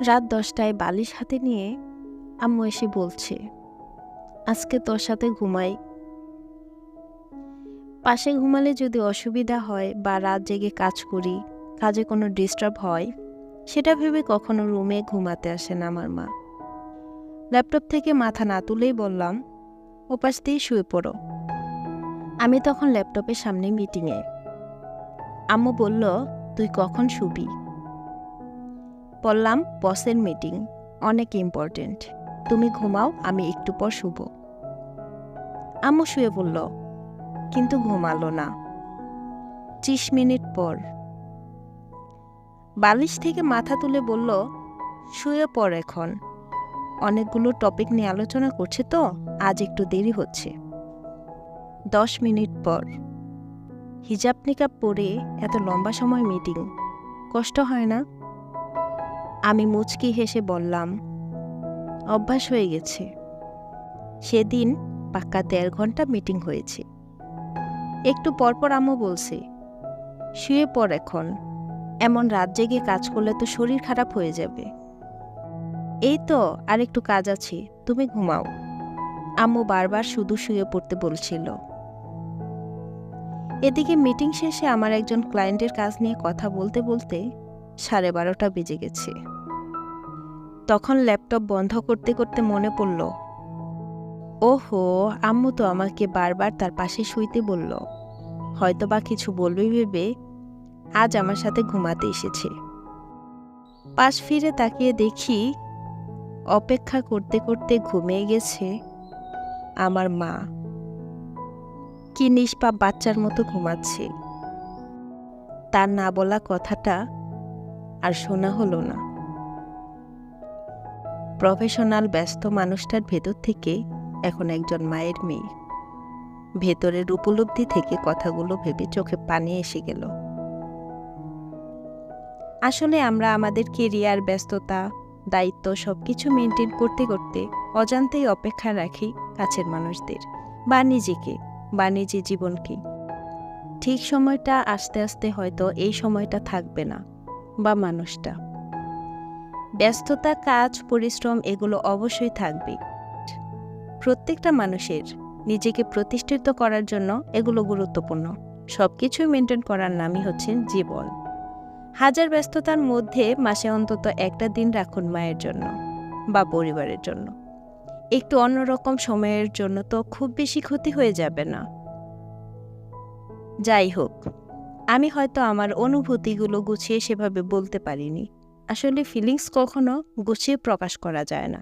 রাত দশটায় বালিশ হাতে নিয়ে আম্মু এসে বলছে, আজকে তোর সাথে ঘুমাই। পাশে ঘুমালে যদি অসুবিধা হয় বা রাত জেগে কাজ করি, কাজে কোনো ডিস্টার্ব হয়, সেটা ভেবে কখনো রুমে ঘুমাতে আসেন আমার মা। ল্যাপটপ থেকে মাথা না তুলেই বললাম, ওপাশ দিয়ে শুয়ে পড়ো। আমি তখন ল্যাপটপের সামনে মিটিংয়ে আম্মু বলল, তুই কখন শুবি? বললাম বসের মিটিং অনেক ইম্পর্টেন্ট তুমি ঘুমাও, আমি একটু পর শুব। আম্মু শুয়ে বলল কিন্তু ঘুমালো না। ত্রিশ মিনিট পর। বালিশ থেকে মাথা তুলে বলল, শুয়ে পড় এখন। অনেকগুলো টপিক নিয়ে আলোচনা করছে তো, আজ একটু দেরি হচ্ছে। দশ মিনিট পর। হিজাব নিকাব পরে এত লম্বা সময় মিটিং কষ্ট হয় না? আমি মুচকি হেসে বললাম, অভ্যাস হয়ে গেছে। সেদিন পাক্কা দেড় ঘণ্টা মিটিং হয়েছে। একটু পরপর আম্মু বলছে, শুয়ে পর এখন। এমন রাত জেগে কাজ করলে তো শরীর খারাপ হয়ে যাবে। এই তো আর একটু কাজ আছে, তুমি ঘুমাও। আম্মু বারবার শুধু শুয়ে পড়তে বলছিল। এদিকে মিটিং শেষে আমার একজন ক্লায়েন্টের কাজ নিয়ে কথা বলতে বলতে সাড়ে বারোটা বেজে গেছে। তখন ল্যাপটপ বন্ধ করতে করতে মনে পড়ল, ওহো, আম্মু তো আমাকে বারবার তার পাশে শুইতে বলল। হয়তো বা কিছু বলবে ভেবে আজ আমার সাথে ঘুমাতে এসেছে। পাশ ফিরে তাকিয়ে দেখি অপেক্ষা করতে করতে ঘুমিয়ে গেছে আমার মা। কি নিষ্পাপ বাচ্চার মতো ঘুমাচ্ছে। তার না বলা কথাটা আর শোনা হলো না। প্রফেশনাল ব্যস্ত মানুষটার ভেতর থেকে এখন একজন মায়ের মেয়ে। ভেতরের উপলব্ধি থেকে কথাগুলো ভেবে চোখে পানি এসে গেল। আসলে আমরা আমাদের কেরিয়ার, ব্যস্ততা, দায়িত্ব সব কিছু মেনটেন করতে করতে অজান্তেই অপেক্ষা রাখি কাছের মানুষদের বা নিজেকে বা নিজের জীবনকে। ঠিক সময়টা আস্তে আস্তে হয়তো এই সময়টা থাকবে না বা মানুষটা। ব্যস্ততা, কাজ, পরিশ্রম এগুলো অবশ্যই থাকবে। প্রত্যেকটা মানুষের নিজেকে প্রতিষ্ঠিত করার জন্য এগুলো গুরুত্বপূর্ণ। সব কিছুই মেনটেন করার নামই হচ্ছে জীবন। হাজার ব্যস্ততার মধ্যে মাসে অন্তত একটা দিন রাখুন মায়ের জন্য বা পরিবারের জন্য। একটু অন্যরকম সময়ের জন্য তো খুব বেশি ক্ষতি হয়ে যাবে না। যাই হোক, আমি হয়তো আমার অনুভূতিগুলো গুছিয়ে সেভাবে বলতে পারিনি। আসলে ফিলিংস কখনো গুছিয়ে প্রকাশ করা যায় না।